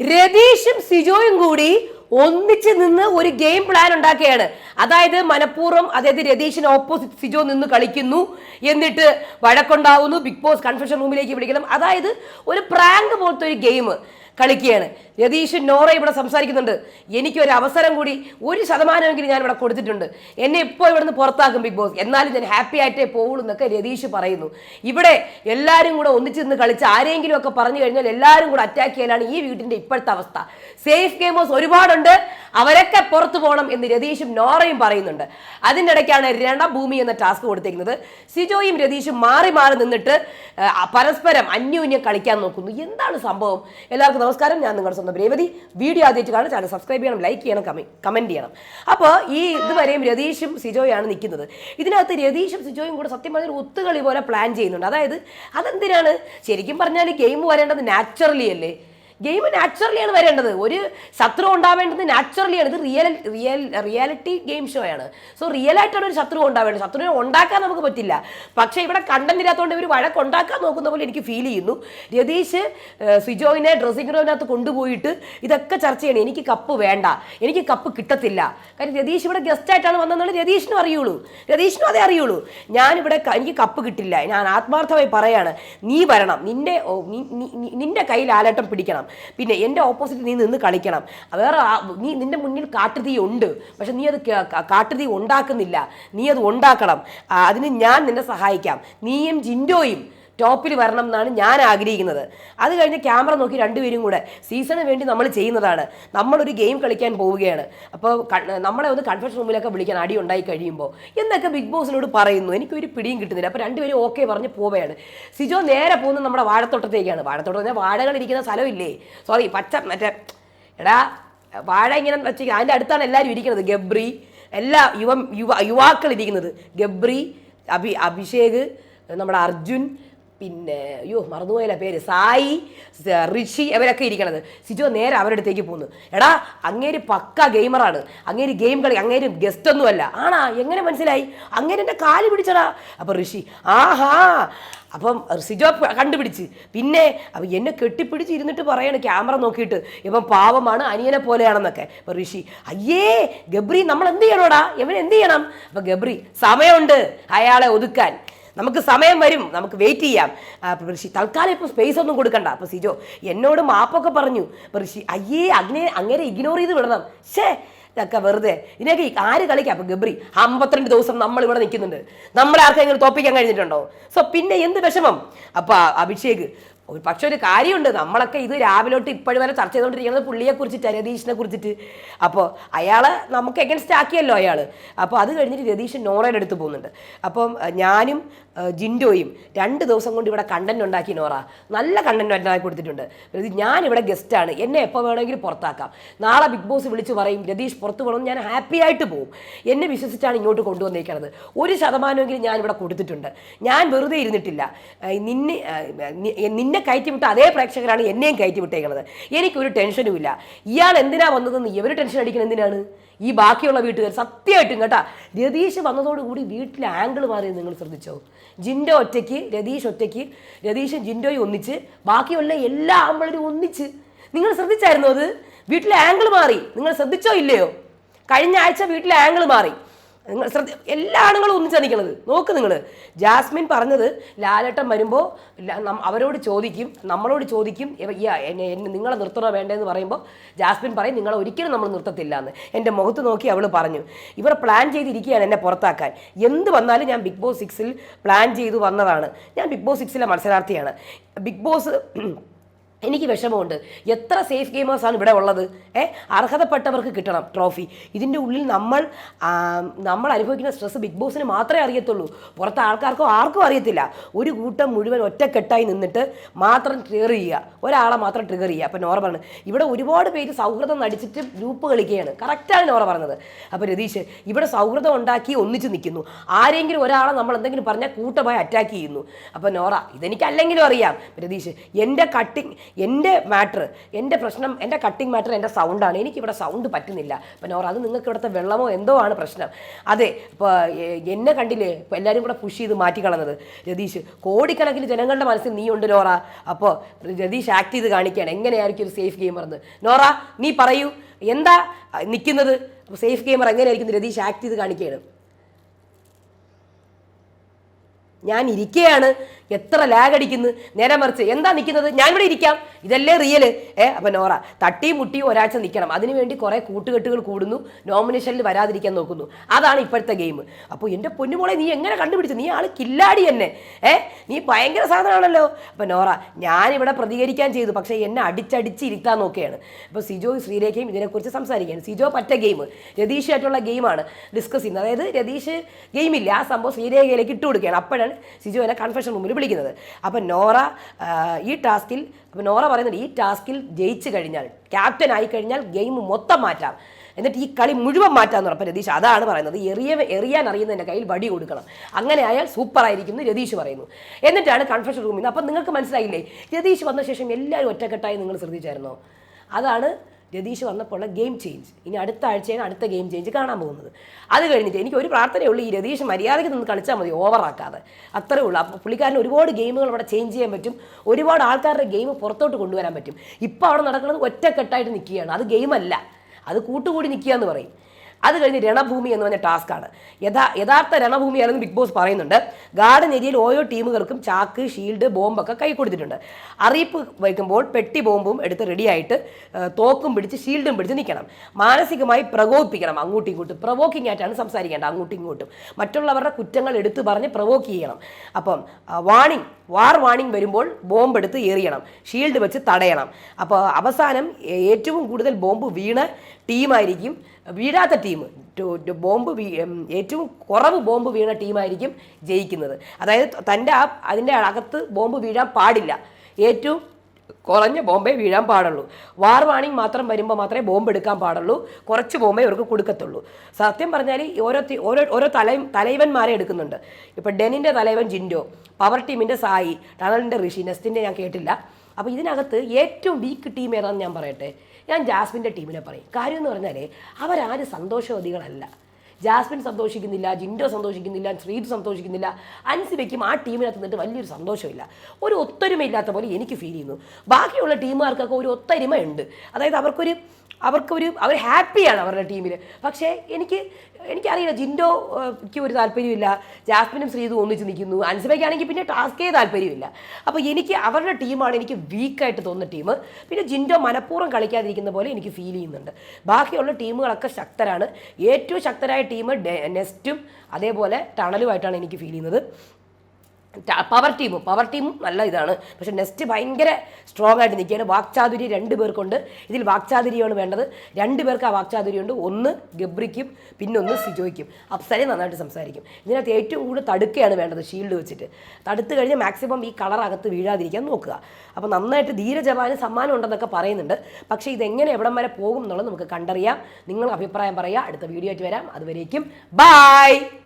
രതീഷും സിജോയും കൂടി ഒന്നിച്ച് നിന്ന് ഒരു ഗെയിം പ്ലാൻ ഉണ്ടാക്കുകയാണ്. അതായത് മനഃപൂർവം അതായത് രതീഷിന് ഓപ്പോസിറ്റ് സിജോ നിന്ന് കളിക്കുന്നു എന്നിട്ട് വഴക്കുണ്ടാവുന്നു. ബിഗ് ബോസ് കൺഫ്യൂഷൻ റൂമിലേക്ക് വിളിക്കണം. അതായത് ഒരു പ്രാങ്ക് പോലത്തെ ഒരു ഗെയിം കളിക്കുകയാണ്. രതീഷ് നോറ ഇവിടെ സംസാരിക്കുന്നുണ്ട്. എനിക്കൊരു അവസരം കൂടി ഒരു ശതമാനമെങ്കിലും ഞാൻ ഇവിടെ കൊടുത്തിട്ടുണ്ട്. എന്നെ ഇപ്പോൾ ഇവിടുന്ന് പുറത്താക്കും ബിഗ് ബോസ്. എന്നാലും ഞാൻ ഹാപ്പി ആയിട്ടേ പോകുള്ളൂ എന്നൊക്കെ രതീഷ് പറയുന്നു. ഇവിടെ എല്ലാവരും കൂടെ ഒന്നിച്ച് നിന്ന് കളിച്ച് ആരെങ്കിലും ഒക്കെ പറഞ്ഞു കഴിഞ്ഞാൽ എല്ലാവരും കൂടെ അറ്റാക്ക് ചെയ്യാനാണ് ഈ വീട്ടിന്റെ ഇപ്പോഴത്തെ അവസ്ഥ. സേഫ് ഗെയിമേഴ്സ് ഒരുപാടുണ്ട്. അവരൊക്കെ പുറത്തു പോകണം എന്ന് രതീഷും നോറയും പറയുന്നുണ്ട്. അതിന്റെ ഇടയ്ക്കാണ് രണഭൂമി എന്ന ടാസ്ക് കൊടുത്തിരിക്കുന്നത് സിജോയും രതീഷും മാറി മാറി നിന്നിട്ട് പരസ്പരം അന്യോന്യം കളിക്കാൻ നോക്കുന്നു. എന്താണ് സംഭവം? എല്ലാവർക്കും നമസ്കാരം. ഞാൻ നിങ്ങളുടെ സ്വന്തം രേവതി. വീഡിയോ ആദ്യമായിട്ട് കാണാൻ ചാനൽ സബ്സ്ക്രൈബ് ചെയ്യണം ലൈക്ക് ചെയ്യണം കമന്റ് ചെയ്യണം. അപ്പോൾ ഈ ഇതുവരെയും രതീഷും സിജോയാണ് നിൽക്കുന്നത്. ഇതിനകത്ത് രതീഷും സിജോയും കൂടെ സത്യം പറഞ്ഞാൽ ഒത്തുകളി പോലെ പ്ലാൻ ചെയ്യുന്നുണ്ട്. അതായത് അതെന്തിനാണ്? ശരിക്കും പറഞ്ഞാൽ ഗെയിം വരേണ്ടത് നാച്ചുറലി അല്ലേ? ഗെയിം നാച്ചുറലിയാണ് വരേണ്ടത്. ഒരു ശത്രു ഉണ്ടാവേണ്ടത് നാച്ചുറലിയാണ് ഇത് real real reality game show ആണ്. സോ റിയൽ ആയിട്ടാണ് ഒരു ശത്രു ഉണ്ടാവേണ്ടത്. ശത്രുവിനെ ഉണ്ടാക്കാൻ നമുക്ക് പറ്റില്ല. പക്ഷേ ഇവിടെ കണ്ടന്റ് ഇല്ലാത്തതുകൊണ്ട് ഇവർ വഴക്കുണ്ടാക്കാൻ നോക്കുന്ന പോലെ എനിക്ക് ഫീൽ ചെയ്യുന്നു. രതീഷ് സിജോയിനെ ഡ്രസ്സിംഗ് റൂമിനകത്ത് കൊണ്ടുപോയിട്ട് ഇതൊക്കെ ചർച്ച ചെയ്യണം. എനിക്ക് കപ്പ് വേണ്ട. എനിക്ക് കപ്പ് കിട്ടത്തില്ല. കാര്യം രതീഷ് ഇവിടെ ഗസ്റ്റ് ആയിട്ടാണ് വന്നതെന്നുള്ളത് രതീഷിനും അറിയുള്ളൂ. രതീഷിനും അതേ അറിയുള്ളൂ. ഞാനിവിടെ എനിക്ക് കപ്പ് കിട്ടില്ല. ഞാൻ ആത്മാർത്ഥമായി പറയാണ്. നീ വരണം. നിന്റെ നിന്റെ കയ്യിൽ ആലട്ടം പിടിക്കണം. പിന്നെ എന്റെ ഓപ്പോസിറ്റ് നീ നിന്ന് കളിക്കണം. വേറെ നീ നിന്റെ മുന്നിൽ കാട്ടുതീ ഉണ്ട്. പക്ഷെ നീ അത് കാട്ടുതീ ഉണ്ടാക്കുന്നില്ല. നീ അത് ഉണ്ടാക്കണം. അതിന് ഞാൻ നിന്നെ സഹായിക്കാം. നീയും ജിൻഡോയും ടോപ്പിൽ വരണം എന്നാണ് ഞാൻ ആഗ്രഹിക്കുന്നത്. അത് കഴിഞ്ഞ് ക്യാമറ നോക്കി രണ്ടുപേരും കൂടെ. സീസണിന് വേണ്ടി നമ്മൾ ചെയ്യുന്നതാണ്. നമ്മളൊരു ഗെയിം കളിക്കാൻ പോവുകയാണ്. അപ്പോൾ നമ്മളെ ഒന്ന് കൺഫെഷൻ റൂമിലൊക്കെ വിളിക്കാൻ അടി ഉണ്ടായി കഴിയുമ്പോൾ എന്നൊക്കെ ബിഗ് ബോസിനോട് പറയുന്നു. എനിക്കൊരു പിടിയും കിട്ടുന്നില്ല. അപ്പോൾ രണ്ടുപേരും ഓക്കെ പറഞ്ഞ് പോവുകയാണ്. സിജോ നേരെ പോകുന്നത് നമ്മുടെ വാഴത്തോട്ടത്തേക്കാണ്. വാഴത്തോട്ടം പറഞ്ഞാൽ വാഴകൾ ഇരിക്കുന്ന സ്ഥലമില്ലേ സോറി പച്ച മറ്റേ എടാ വാഴ ഇങ്ങനെ വെച്ച് അതിന്റെ അടുത്താണ് എല്ലാവരും ഇരിക്കുന്നത്. ഗബ്രി എല്ലാ യുവ യുവ യുവാക്കൾ ഇരിക്കുന്നത്. ഗബ്രി അഭി അഭിഷേക് നമ്മുടെ അർജുൻ പിന്നെ അയ്യോ മറന്നുപോയല്ല പേര്. സായി ഋഷി അവരൊക്കെ ഇരിക്കണത്. സിജോ നേരെ അവരുടെ അടുത്തേക്ക് പോകുന്നു എടാ അങ്ങേര് പക്ക ഗെയിമറാണ്. അങ്ങേര് ഗെയിം കളി അങ്ങേര് ഗസ്റ്റ് ഒന്നുമല്ല. ആണാ എങ്ങനെ മനസ്സിലായി? അങ്ങേര് എന്റെ കാൽ പിടിച്ചടാ. അപ്പൊ ഋഷി ആഹാ. അപ്പം സിജോ കണ്ടുപിടിച്ച്. പിന്നെ അപ്പം എന്നെ കെട്ടിപ്പിടിച്ച് ഇരുന്നിട്ട് പറയാണ് ക്യാമറ നോക്കിയിട്ട്. ഇപ്പം പാവമാണ് അനിയനെ പോലെയാണെന്നൊക്കെ. അപ്പൊ ഋഷി അയ്യേ ഗബ്രി നമ്മൾ എന്ത് ചെയ്യണോടാ? ഇവൻ എന്ത് ചെയ്യണം? അപ്പൊ ഗബ്രി സമയമുണ്ട്. അയാളെ ഒതുക്കാൻ. നമുക്ക് സമയം വരും. നമുക്ക് വെയിറ്റ് ചെയ്യാം. ഋഷി തൽക്കാലം ഇപ്പോൾ സ്പേസ് ഒന്നും കൊടുക്കണ്ട. അപ്പോൾ സിജോ എന്നോട് മാപ്പൊക്കെ പറഞ്ഞു. അപ്പോൾ ഋഷി അയ്യേ അങ്ങനെ അങ്ങനെ ഇഗ്നോർ ചെയ്ത് വിടണം. ഷേ ഇതൊക്കെ വെറുതെ. ഇതിനൊക്കെ ആര് കളിക്കാം? അപ്പൊ ഗബ്രി അമ്പത്തിരണ്ട് ദിവസം നമ്മൾ ഇവിടെ നിൽക്കുന്നുണ്ട്. നമ്മളെ ആർക്കെങ്കിലും തോപ്പിക്കാൻ കഴിഞ്ഞിട്ടുണ്ടോ? സോ പിന്നെ എന്ത് വിഷമം? അപ്പൊ അഭിഷേക് ഒരു പക്ഷെ ഒരു കാര്യമുണ്ട്. നമ്മളൊക്കെ ഇത് രാവിലോട്ട് ഇപ്പോഴും വരെ ചർച്ച ചെയ്തുകൊണ്ടിരിക്കുന്നത് പുള്ളിയെ കുറിച്ചിട്ട് രതീഷിനെ കുറിച്ചിട്ട്. അപ്പോൾ അയാൾ നമുക്ക് എഗൻസ്റ്റ് ആക്കിയല്ലോ അയാൾ അപ്പോൾ അത് കഴിഞ്ഞിട്ട് രതീഷ് നോറയുടെ അടുത്ത് പോകുന്നുണ്ട്. അപ്പം ഞാനും ജിൻഡോയും രണ്ട് ദിവസം കൊണ്ട് ഇവിടെ കണ്ടന്റ് ഉണ്ടാക്കി നോറ. നല്ല കണ്ടന്റ് ഉണ്ടാക്കി കൊടുത്തിട്ടുണ്ട്. ഞാൻ ഇവിടെ ഗസ്റ്റാണ് എന്നെ എപ്പോൾ വേണമെങ്കിലും പുറത്താക്കാം. നാളെ ബിഗ് ബോസ് വിളിച്ച് പറയും രതീഷ് പുറത്ത് പോകണം ഞാൻ ഹാപ്പി ആയിട്ട് പോകും എന്നെ വിശ്വസിച്ചാണ് ഇങ്ങോട്ട് കൊണ്ടുവന്നേക്കുന്നത് ഒരു ശതമാനമെങ്കിലും ഞാൻ ഇവിടെ കൊടുത്തിട്ടുണ്ട്. ഞാൻ വെറുതെ ഇരുന്നിട്ടില്ല. നിന്നെ നിന്നെ ഏഹ് നി- നിന്നെ കയറ്റി വിട്ട അതേ പ്രേക്ഷകരാണ് എന്നെയും കയറ്റി വിട്ടേക്കുന്നത് എനിക്കൊരു ടെൻഷനും ഇല്ല ഇയാൾ എന്തിനാ വന്നതെന്ന് ഇവർ ടെൻഷൻ അടിക്കണം എന്തിനാണ്? ഈ ബാക്കിയുള്ള വീട്ടുകാർ സത്യമായിട്ടും കേട്ടാ. രതീഷ് വന്നതോടുകൂടി വീട്ടിലെ ആംഗിൾ മാറിയത് നിങ്ങൾ ശ്രദ്ധിച്ചോ? ജിൻഡോ ഒറ്റയ്ക്ക് രതീഷ് ഒറ്റയ്ക്ക് രതീഷും ജിൻഡോയും ഒന്നിച്ച് ബാക്കിയുള്ള എല്ലാ ആമ്പളരും ഒന്നിച്ച്. നിങ്ങൾ ശ്രദ്ധിച്ചായിരുന്നു അത്? വീട്ടിലെ ആംഗിൾ മാറി. നിങ്ങൾ ശ്രദ്ധിച്ചോ ഇല്ലയോ? കഴിഞ്ഞ ആഴ്ച വീട്ടിലെ ആംഗിൾ മാറി. നിങ്ങൾ ശ്രദ്ധ എല്ലാ ആണുങ്ങളും ഒന്നിച്ച് നിൽക്കണത് നോക്ക് നിങ്ങൾ ജാസ്മിൻ പറഞ്ഞത് ലാലേട്ടൻ വരുമ്പോൾ അവരോട് ചോദിക്കും നമ്മളോട് ചോദിക്കും എന്നെ എന്നെ നിങ്ങളെ നിർത്തണോ വേണ്ടതെന്ന് പറയുമ്പോൾ ജാസ്മിൻ പറയും നിങ്ങളെ ഒരിക്കലും നമ്മൾ നിർത്തത്തില്ല എന്ന് എന്റെ മുഖത്ത് നോക്കി അവൾ പറഞ്ഞു. ഇവർ പ്ലാൻ ചെയ്തിരിക്കുകയാണ് എന്നെ പുറത്താക്കാൻ. എന്ത് വന്നാലും ഞാൻ ബിഗ് ബോസ് സിക്സിൽ പ്ലാൻ ചെയ്തു വന്നതാണ്. ഞാൻ ബിഗ് ബോസ് സിക്സിലെ മത്സരാർത്ഥിയാണ്. ബിഗ് ബോസ് എനിക്ക് വിഷമമുണ്ട്. എത്ര സേഫ് ഗെയിമേഴ്സാണ് ഇവിടെ ഉള്ളത്? ഏ? അർഹതപ്പെട്ടവർക്ക് കിട്ടണം ട്രോഫി ഇതിന്റെ ഉള്ളിൽ നമ്മൾ നമ്മൾ അനുഭവിക്കുന്ന സ്ട്രെസ് ബിഗ് ബോസിന് മാത്രമേ അറിയത്തുള്ളൂ. പുറത്തെ ആൾക്കാർക്കോ ആർക്കും അറിയത്തില്ല. ഒരു കൂട്ടം മുഴുവൻ ഒറ്റക്കെട്ടായി നിന്നിട്ട് മാത്രം ട്രിഗർ ചെയ്യുക. ഒരാളെ മാത്രം ട്രിഗർ ചെയ്യുക. അപ്പോൾ നോറ പറഞ്ഞു ഇവിടെ ഒരുപാട് പേര് സൗഹൃദം നടിച്ചിട്ട് ഗ്രൂപ്പ് കളിക്കുകയാണ്. കറക്റ്റാണ് നോറ പറഞ്ഞത്. അപ്പോൾ രതീഷ് ഇവിടെ സൗഹൃദം ഉണ്ടാക്കി ഒന്നിച്ച് നിൽക്കുന്നു. ആരെങ്കിലും ഒരാളെ നമ്മൾ എന്തെങ്കിലും പറഞ്ഞാൽ കൂട്ടമായി അറ്റാക്ക് ചെയ്യുന്നു. അപ്പോൾ നോറ ഇതെനിക്കല്ലെങ്കിലും അറിയാം. രതീഷ് എന്റെ കട്ടിങ് എന്റെ മാറ്റർ എന്റെ പ്രശ്നം എന്റെ കട്ടിങ് മാറ്റർ എന്റെ സൗണ്ടാണ് എനിക്കിവിടെ സൗണ്ട് പറ്റുന്നില്ല. അപ്പം നോറ അത് നിങ്ങൾക്ക് ഇവിടുത്തെ വെള്ളമോ എന്തോ ആണ് പ്രശ്നം. അതെ ഇപ്പോൾ എന്നെ കണ്ടില്ലേ? ഇപ്പോൾ എല്ലാവരും കൂടെ പുഷ് ചെയ്ത് മാറ്റിക്കളഞ്ഞത് രതീഷ് കോടിക്കണക്കിന് ജനങ്ങളുടെ മനസ്സിൽ നീ ഉണ്ട് നോറ. അപ്പോൾ രതീഷ് ആക്ട് ചെയ്ത് കാണിക്കുകയാണ്. എങ്ങനെയായിരിക്കും ഒരു സേഫ് ഗെയിമർ എന്ന്. നോറ നീ പറയൂ. എന്താ നിൽക്കുന്നത് സേഫ് ഗെയിമർ എങ്ങനെയായിരിക്കും രതീഷ് ആക്ട് ചെയ്ത് കാണിക്കുകയാണ്. ഞാൻ ഇരിക്കുകയാണ് എത്ര ലാഗ് അടിക്കുന്നു? നേരെ മറിച്ച് എന്താ നിൽക്കുന്നത് ഞാൻ ഇവിടെ ഇരിക്കാം. ഇതല്ലേ റിയൽ ഏ അപ്പം നോറ തട്ടി മുട്ടി ഒരാഴ്ച നിൽക്കണം അതിനുവേണ്ടി കുറേ കൂട്ടുകെട്ടുകൾ കൂടുന്നു. നോമിനേഷനിൽ വരാതിരിക്കാൻ നോക്കുന്നു. അതാണ് ഇപ്പോഴത്തെ ഗെയിം അപ്പോൾ എന്റെ പൊന്നുമോളെ നീ എങ്ങനെ കണ്ടുപിടിച്ചു? നീ ആൾ കില്ലാടി തന്നെ ഏ നീ ഭയങ്കര സാധനമാണല്ലോ അപ്പം നോറ ഞാനിവിടെ പ്രതികരിക്കാൻ ചെയ്തു. പക്ഷേ എന്നെ അടിച്ചടിച്ച് ഇരുത്താൻ നോക്കുകയാണ്. അപ്പോൾ സിജോ ശ്രീരേഖയും ഇതിനെക്കുറിച്ച് സംസാരിക്കുകയാണ്. സിജോ പറ്റ ഗെയിം രതീഷായിട്ടുള്ള ഗെയിമാണ് ഡിസ്കസ് ചെയ്യുന്നത്. അതായത് രതീഷ് ഗെയിമില്ല ആ സംഭവം ശ്രീരേഖയിലേക്ക് ഇട്ട് കൊടുക്കുകയാണ് അപ്പോഴാണ് എന്നെ കൺഫെഷൻ റൂമിൽ വിളിക്കുന്നത് അപ്പം നോറ ഈ ടാസ്കിൽ അപ്പം നോറ പറയുന്നുണ്ട് ഈ ടാസ്കിൽ ജയിച്ചു കഴിഞ്ഞാൽ ക്യാപ്റ്റൻ ആയി കഴിഞ്ഞാൽ ഗെയിം മൊത്തം മാറ്റാം. എന്നിട്ട് ഈ കളി മുഴുവൻ മാറ്റാമെന്ന് പറഞ്ഞു അപ്പം രതീഷ്. അതാണ് പറയുന്നത്. എറിയ എറിയാൻ അറിയുന്നതിന്റെ കയ്യിൽ വടി കൊടുക്കണം. അങ്ങനെ ആയാൽ സൂപ്പർ ആയിരിക്കും എന്ന് രതീഷ് പറയുന്നു. എന്നിട്ടാണ് കൺഫെഷൻ റൂമിൽ നിന്ന്. അപ്പം നിങ്ങൾക്ക് മനസ്സിലായില്ലേ? രതീഷ് വന്ന ശേഷം എല്ലാവരും ഒറ്റക്കെട്ടായി നിങ്ങൾ ശ്രദ്ധിച്ചായിരുന്നോ? അതാണ് രതീഷ് വന്നപ്പോഴുള്ള ഗെയിം ചേഞ്ച്. ഇനി അടുത്ത ആഴ്ചയാണ് അടുത്ത ഗെയിം ചേഞ്ച് കാണാൻ പോകുന്നത്. അത് കഴിഞ്ഞിട്ട് എനിക്ക് ഒരു പ്രാർത്ഥനയേ ഉള്ളൂ ഈ രതീഷ് മര്യാദയ്ക്ക് നിന്ന് കളിച്ചാൽ മതി ഓവറാക്കാതെ അത്രേ ഉള്ളൂ. അപ്പോൾ പുള്ളിക്കാരന് ഒരുപാട് ഗെയിമുകൾ അവിടെ ചേഞ്ച് ചെയ്യാൻ പറ്റും. ഒരുപാട് ആൾക്കാരുടെ ഗെയിം പുറത്തോട്ട് കൊണ്ടുവരാൻ പറ്റും. ഇപ്പോൾ അവിടെ നടക്കുന്നത് ഒറ്റക്കെട്ടായിട്ട് നിൽക്കുകയാണ്. അത് ഗെയിമല്ല അത് കൂട്ടുകൂടി നിൽക്കുക എന്ന് പറയും. അത് കഴിഞ്ഞ് രണഭൂമി എന്ന് പറഞ്ഞ ടാസ്ക്കാണ് യഥാ യഥാർത്ഥ രണഭൂമിയാണെന്ന് ബിഗ് ബോസ് പറയുന്നുണ്ട്. ഗാർഡൻ ഏരിയയിൽ ഓരോ ടീമുകൾക്കും ചാക്ക് ഷീൽഡ് ബോംബൊക്കെ കൈ കൊടുത്തിട്ടുണ്ട്. അറിയിപ്പ് വയ്ക്കുമ്പോൾ പെട്ടി ബോംബും എടുത്ത് റെഡിയായിട്ട് തോക്കും പിടിച്ച് ഷീൽഡും പിടിച്ച് നിൽക്കണം മാനസികമായി പ്രകോപിപ്പിക്കണം അങ്ങോട്ടും ഇങ്ങോട്ടും. പ്രവോക്കിംഗ് ആയിട്ടാണ് സംസാരിക്കേണ്ടത് അങ്ങോട്ടും ഇങ്ങോട്ടും. മറ്റുള്ളവരുടെ കുറ്റങ്ങൾ എടുത്തു പറഞ്ഞ് പ്രവോക്ക് ചെയ്യണം. അപ്പം വാണിംഗ് വാർ വാണിംഗ് വരുമ്പോൾ ബോംബ് എടുത്ത് ഏറിയണം ഷീൽഡ് വെച്ച് തടയണം. അപ്പോൾ അവസാനം ഏറ്റവും കൂടുതൽ ബോംബ് വീണ ടീമായിരിക്കും വീഴാത്ത ടീം. ബോംബ് ഏറ്റവും കുറവ് ബോംബ് വീണ ടീമായിരിക്കും ജയിക്കുന്നത്. അതായത് തന്റെ ആ അതിന്റെ അകത്ത് ബോംബ് വീഴാൻ പാടില്ല. ഏറ്റവും കുറഞ്ഞ ബോംബേ വീഴാൻ പാടുള്ളൂ. വാർ വാണിങ് മാത്രം വരുമ്പോൾ മാത്രമേ ബോംബ് എടുക്കാൻ പാടുള്ളൂ. കുറച്ച് ബോംബേ ഇവർക്ക് കൊടുക്കത്തുള്ളൂ. സത്യം പറഞ്ഞാൽ ഓരോ ഓരോ ഓരോ തല തലൈവന്മാരെ എടുക്കുന്നുണ്ട്. ഇപ്പോൾ ഡെനിന്റെ തലൈവൻ ജിൻഡോ പവർ ടീമിന്റെ സായി ടണലിന്റെ ഋഷി നെസ്റ്റിന്റെ ഞാൻ കേട്ടില്ല. അപ്പോൾ ഇതിനകത്ത് ഏറ്റവും വീക്ക് ടീം ഏതാണെന്ന് ഞാൻ പറയട്ടെ? ഞാൻ ജാസ്മിന്റെ ടീമിനെ പറയും. കാര്യം എന്ന് പറഞ്ഞാൽ അവരാരും സന്തോഷവതികളല്ല. ജാസ്മിൻ സന്തോഷിക്കുന്നില്ല ജിൻഡോ സന്തോഷിക്കുന്നില്ല ശ്രീത് സന്തോഷിക്കുന്നില്ല അൻസിബയ്ക്കും ആ ടീമിനകത്ത് നിന്നിട്ട് വലിയൊരു സന്തോഷമില്ല. ഒരു ഒത്തൊരുമയില്ലാത്ത പോലെ എനിക്ക് ഫീൽ ചെയ്യുന്നു. ബാക്കിയുള്ള ടീമുകാർക്കൊക്കെ ഒരു ഒത്തൊരുമയുണ്ട്. അതായത് അവർക്കൊരു അവർക്കൊരു അവർ ഹാപ്പിയാണ് അവരുടെ ടീമിൽ പക്ഷേ എനിക്ക് എനിക്കറിയില്ല ജിൻഡോ എനിക്ക് ഒരു താല്പര്യമില്ല. ജാസ്മിനും ശ്രീതും ഒന്നിച്ച് നിൽക്കുന്നു. അൻസിബയ്ക്കാണെങ്കിൽ പിന്നെ ടാസ്കേ താല്പര്യമില്ല. അപ്പോൾ എനിക്ക് അവരുടെ ടീമാണ് എനിക്ക് വീക്കായിട്ട് തോന്നുന്ന ടീം. പിന്നെ ജിൻഡോ മനഃപൂർവം കളിക്കാതിരിക്കുന്ന പോലെ എനിക്ക് ഫീൽ ചെയ്യുന്നുണ്ട്. ബാക്കിയുള്ള ടീമുകളൊക്കെ ശക്തരാണ്. ഏറ്റവും ശക്തരായ ടീം നെസ്റ്റും അതേപോലെ ടണലുമായിട്ടാണ് എനിക്ക് ഫീൽ ചെയ്യുന്നത്. പവർ ടീമും പവർ ടീമും നല്ല ഇതാണ്. പക്ഷെ നെസ്റ്റ് ഭയങ്കര സ്ട്രോങ് ആയിട്ട് നിൽക്കുകയാണ് വാക്ചാതുരി രണ്ട് പേർക്കുണ്ട്. ഇതിൽ വാക്ചാതുരിയാണ് വേണ്ടത്. രണ്ട് പേർക്ക് ആ വാക്ചാതുരി ഉണ്ട്. ഒന്ന് ഗബ്രിക്കും പിന്നെ ഒന്ന് സിജോയ്ക്കും. അപ്സരെ നന്നായിട്ട് സംസാരിക്കും. ഇതിനകത്ത് ഏറ്റവും കൂടുതൽ തടുക്കുകയാണ് വേണ്ടത് ഷീൽഡ് വെച്ചിട്ട്. തടുത്ത് കഴിഞ്ഞാൽ മാക്സിമം ഈ കളർ അകത്ത് വീഴാതിരിക്കാൻ നോക്കുക. അപ്പോൾ നന്നായിട്ട് ധീരജവാന് സമ്മാനം ഉണ്ടെന്നൊക്കെ പറയുന്നുണ്ട്. പക്ഷേ ഇതെങ്ങനെ എവിടം വരെ പോകും എന്നുള്ളത് നമുക്ക് കണ്ടറിയാം. നിങ്ങൾ അഭിപ്രായം പറയുക. അടുത്ത വീഡിയോ ആയിട്ട് വരാം. അതുവരേക്കും ബായ്